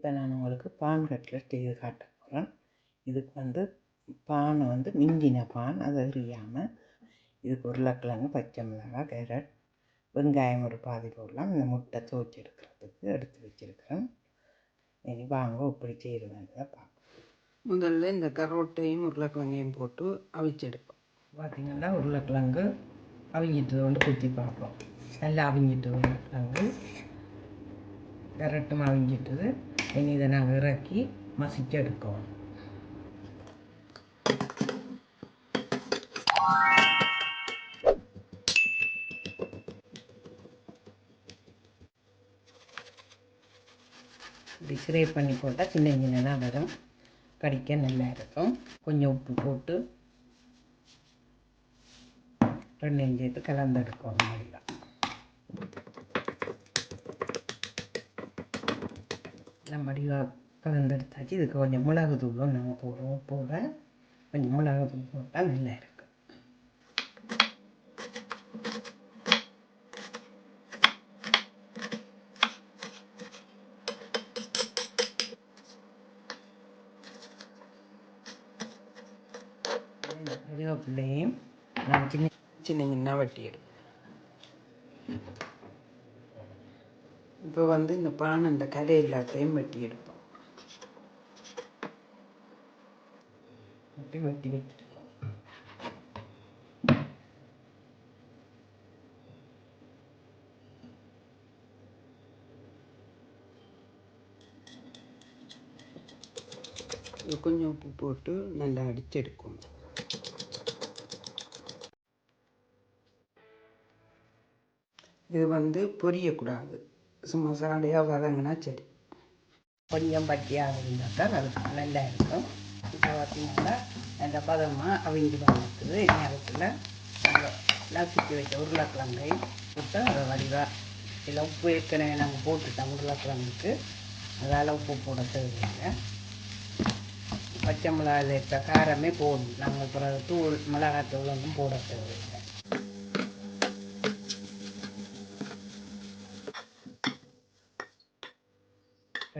இப்போ நான் உங்களுக்கு பான் கட்லெட் செய்து காட்ட போகிறேன். இதுக்கு வந்து பானை வந்து மிஞ்சின பான் அதை எரியாமல் இதுக்கு உருளைக்கிழங்கு பச்சை மிளகாய் கேரட் வெங்காயம் ஒரு பாதி போடலாம். இந்த முட்டை துவச்சி எடுக்கிறதுக்கு எடுத்து வச்சுருக்கிறேன். இனி வாங்க இப்படி செய்கிறதுன்றதை பார்க்கலாம். முதல்ல இந்த கரோட்டையும் உருளைக்கிழங்கையும் போட்டு அவிச்செடுப்போம் பார்த்திங்கன்னா உருளைக்கிழங்கு அவிஞ்சிட்டு கொண்டு குத்தி பார்ப்போம். நல்லா அவிஞ்சிட்டு உருளைக்கிழங்கு. கரெக்டும் அவிஞ்சிட்டது. இனி இதை நாங்கள் இறக்கி மசிச்சு எடுக்கணும் இப்படி ஸ்ப்ரே பண்ணி போட்டால் சின்ன சின்னதாக வரும். கடிக்க நல்லா இருக்கும். கொஞ்சம் உப்பு போட்டு ரெண்டையும் சேர்த்து கலந்தெடுக்கணும் நல்லா. எல்லாம் வடிவாக கலந்தெடுத்தாச்சு. இதுக்கு கொஞ்சம் மிளகு தூளும் நாங்கள் போடுவோம் போட. கொஞ்சம் மிளகு தூள் போட்டால் நல்லா இருக்கும் கருவேப்பிள்ளையும் நான் சின்ன சின்ன சின்ன வட்டி எடுப்போம் இப்போ வந்து இந்த பானை இந்த கரை எல்லாத்தையும் வெட்டி எடுப்போம். வெட்டி கொஞ்சம் உப்பு போட்டு நல்லா அடிச்செடுக்கணும் இது வந்து பொரியக்கூடாது. சும்மா சாடையாக வதங்கினா சரி. கொஞ்சம் பட்டியாக இருந்தால் தான் அது நல்லா இருக்கும். இப்போ பார்த்தீங்கன்னா நல்ல பதமாக அவிஞ்சு வந்துட்டுது நேரத்தில் நாங்கள் நசுக்கி வச்ச உருளைக்கிழங்கை போட்டு அதை வடிவாக இதில் உப்பு ஏற்கனவே நாங்கள் போட்டுட்டோம் உருளைக்கிழங்குக்கு. அதால் உப்பு போட தேவையில்லை. பச்சை மிளகாய் சேர்த்த காரமே போடும் நாங்கள் அப்புறம் தூள் மிளகாய் தூள் ஒன்றும் போட தேவையில்லை.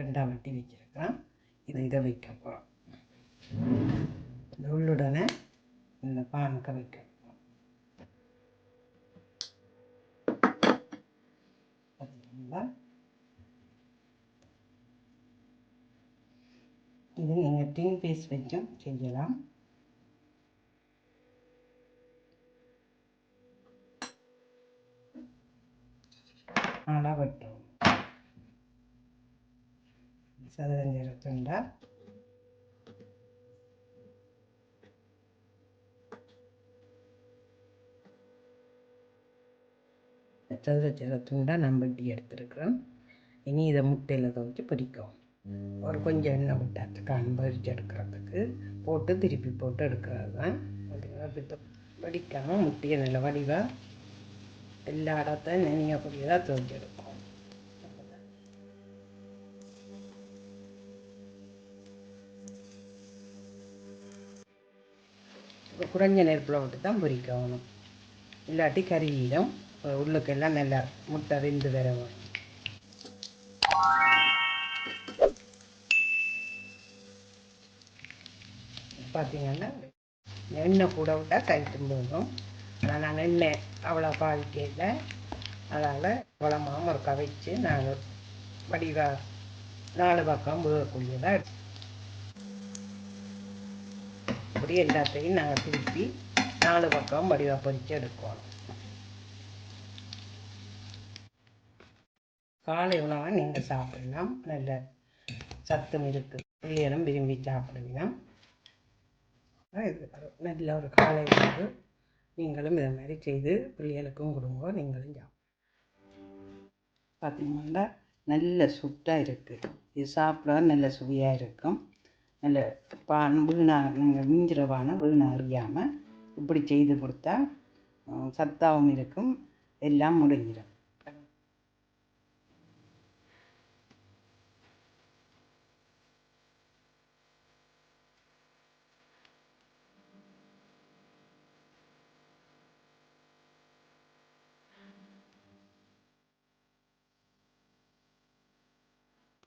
ரெண்டாக வெட்டி வச்சிருக்கிறோம் இது இதை வைக்க போகிறோம் இந்த உள்ளுடனே இந்த பானுக்க வைக்க போகிறோம் பார்த்தீங்களா இது நீங்கள் டீம் பீஸ் வச்சும் செய்யலாம். நாளாக வெட்டும் சதுரஞ்சிரத்துண்டா சதுரச்சிரத்துண்டா நம்ம இப்படி எடுத்துருக்குறோம் இனி இதை முட்டையில் துவைச்சி பொரிக்கும் ஒரு கொஞ்சம் எண்ணெய் விட்டாத்துக்கான பொரிச்சு எடுக்கிறதுக்கு போட்டு திருப்பி போட்டு எடுக்கிறது தான் அப்படி படிக்காமல் முட்டையை நல்ல வடிவாக எல்லா இடத்தையும் நினைக்கக்கூடியதாக துவைச்சி எடுக்கும் இப்போ குறைஞ்ச நெருப்பில் விட்டு தான் பொரிக்கணும் இல்லாட்டி கறியிடும் உள்ளுக்கெல்லாம் நல்லா முட்டை வெந்து வர பார்த்தீங்கன்னா எண்ணெய் கூட விட்டால் கைட்டு போதும் ஆனால் நான் எண்ணெய் அவ்வளோ பாதிக்கல அதனால் குழம்பாம ஒரு கவைச்சு நான் வடிவாக நாலு பக்கம் வேகக்கூடியதாக எடுத்து இப்படி எல்லாத்தையும் நாங்கள் திருப்பி நாலு பக்கம் வடிவாக பொரித்து எடுக்கணும் காலை உணவை நீங்கள் சாப்பிடலாம். நல்ல சத்தும் இருக்குது பிள்ளைகளும் விரும்பி சாப்பிடுவீங்க இது. நல்ல ஒரு காலை உணவு. நீங்களும் இதை மாதிரி செய்து பிள்ளைகளுக்கும் கொடுங்க. நீங்களும் சாப்பிடுங்க பார்த்தீங்கன்னா நல்ல சுட்டாக இருக்குது இது சாப்பிட நல்ல சுவையாக இருக்கும். நல்ல பான் வீணாக நீங்கள் மிஞ்சிற பானை வீணாக அறியாமல் இப்படி செய்து கொடுத்தா சத்தாகவும் இருக்கும் எல்லாம் முடிஞ்சிடும்